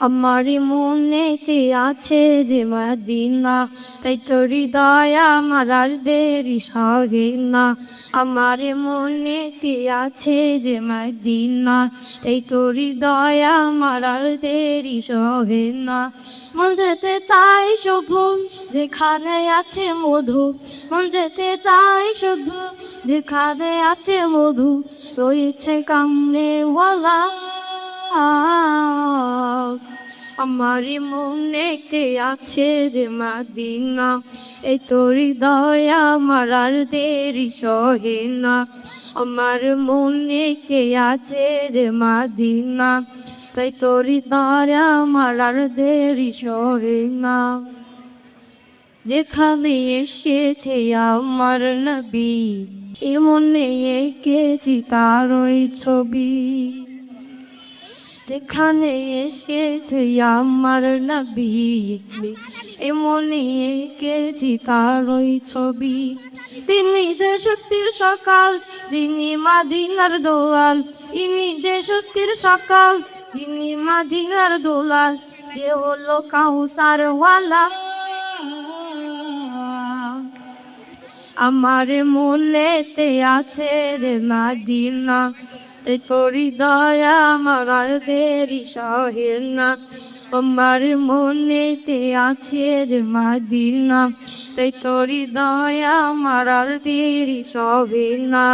আমার মনেতে আছে যে মদিনা, তাই তোর হৃদয় আমার দেরি সহে না। আমার মনেতে আছে যে মদিনা, তাই তোর হৃদয় আমার দেরি সহে না। মন যেতে চাই শুধু যেখানে আছে মধু, মন যেতে চাই শুধু যেখানে আছে মধু, রয়েছে কামনেওয়ালা আমার মনেতে আছে যে মাদিনা। এই তোর দয়া আমার আর দেরি সহে না। আমার মনেতে আছে যে মাদিনা। তাই তোর দয়া আমার আর দেরি সহে না। যেখানে এসেছে আমার নবী, এমনে এঁকেছি তারই ছবি। যেখানে এসেছে আমার নবী এমনে এঁকেছি তারই ছবি। তিনি যে সত্যির সকাল, যিনি মাদিনার দোয়াল ইনি যে সত্যির সকাল, যিনি মাদিনার দোলাল। যে হলো কাউসার ওয়ালা আমার মনেতে আছে যে মাদিনা। তোরি দয়া আমার আর দেরি সহেল না। আমার মনেতে আছে যে মাদিনা, তাই তোরি দয়া আমার আর দেরি সহেল না।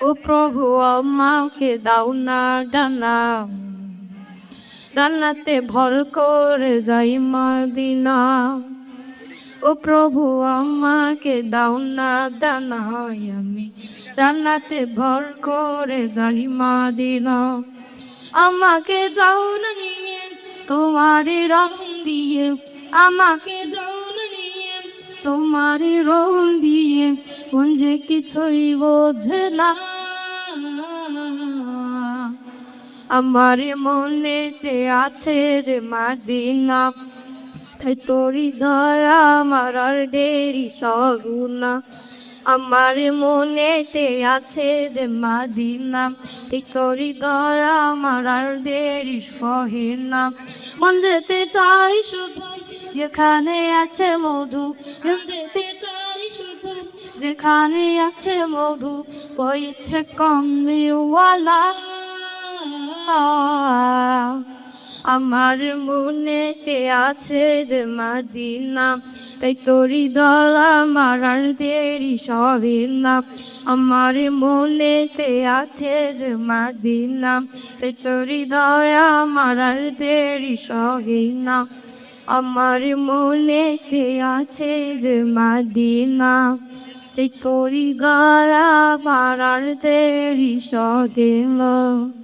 ও প্রভু, আমাকে দাও না ডানা। ডানাতে ভর করে যাই মাদিনা। ও প্রভু, আমাকে দাও না দানায় আমি। রান্নাতে ভর করে যাই মাদিনা আমাকে যাও না নিয়ে তোমারই রং দিয়ে। আমাকে যাও না নিয়ে তোমারই রং দিয়ে। কোন যে কিছুই বোঝে না। আমার মনেতে আছে যে মাদিনা তাই তোরি দয়া, আমার আর দেরি সগুনা আমার মনেতে আছে যে মাদিনা তাই তোরি দয়া, আমার আর দেরি সহিনা। মন যেতে চাই শুধু যেখানে আছে মধু, মন যেতে চাই শুধু যেখানে আছে মধু বইছে কমলিওয়ালা আমার মনেতে আছে যে মাদিনা, তাই তোরি দল আমার আর দেরি সবে না। আমার মনেতে আছে যে মাদিনা, তাই তোরি দয়া আমার আর দেরি সবে না। আমার মনেতে আছে যে মাদিনা, তাই তোরি গলা আমার আর দেরি না।